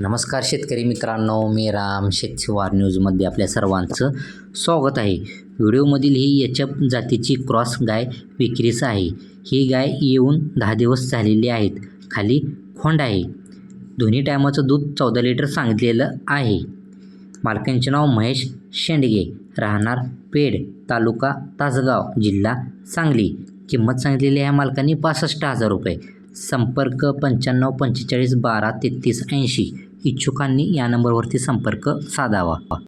नमस्कार शेतकरी मित्रांनो मी राम शेतशिवार न्यूजमध्ये आपल्या सर्वांचं स्वागत आहे. व्हिडिओमधील ही एच एफ जातीची क्रॉस गाय विक्रीस आहे. ही गाय येऊन दहा दिवस झालेली आहेत. खाली खोंड आहे. दोन्ही टायमाचं दूध चौदा लिटर सांगितलेलं आहे. मालकांचे नाव महेश शेंडगे. राहणार पेड तालुका तासगाव जिल्हा सांगली. किंमत सांगितलेली आहे मालकांनी पासष्ट हजार रुपये. संपर्क पंच्याण्णव पंचेचाळीस बारा तेहतीस ऐंशी. इच्छुकांनी या नंबरवरती संपर्क साधावा.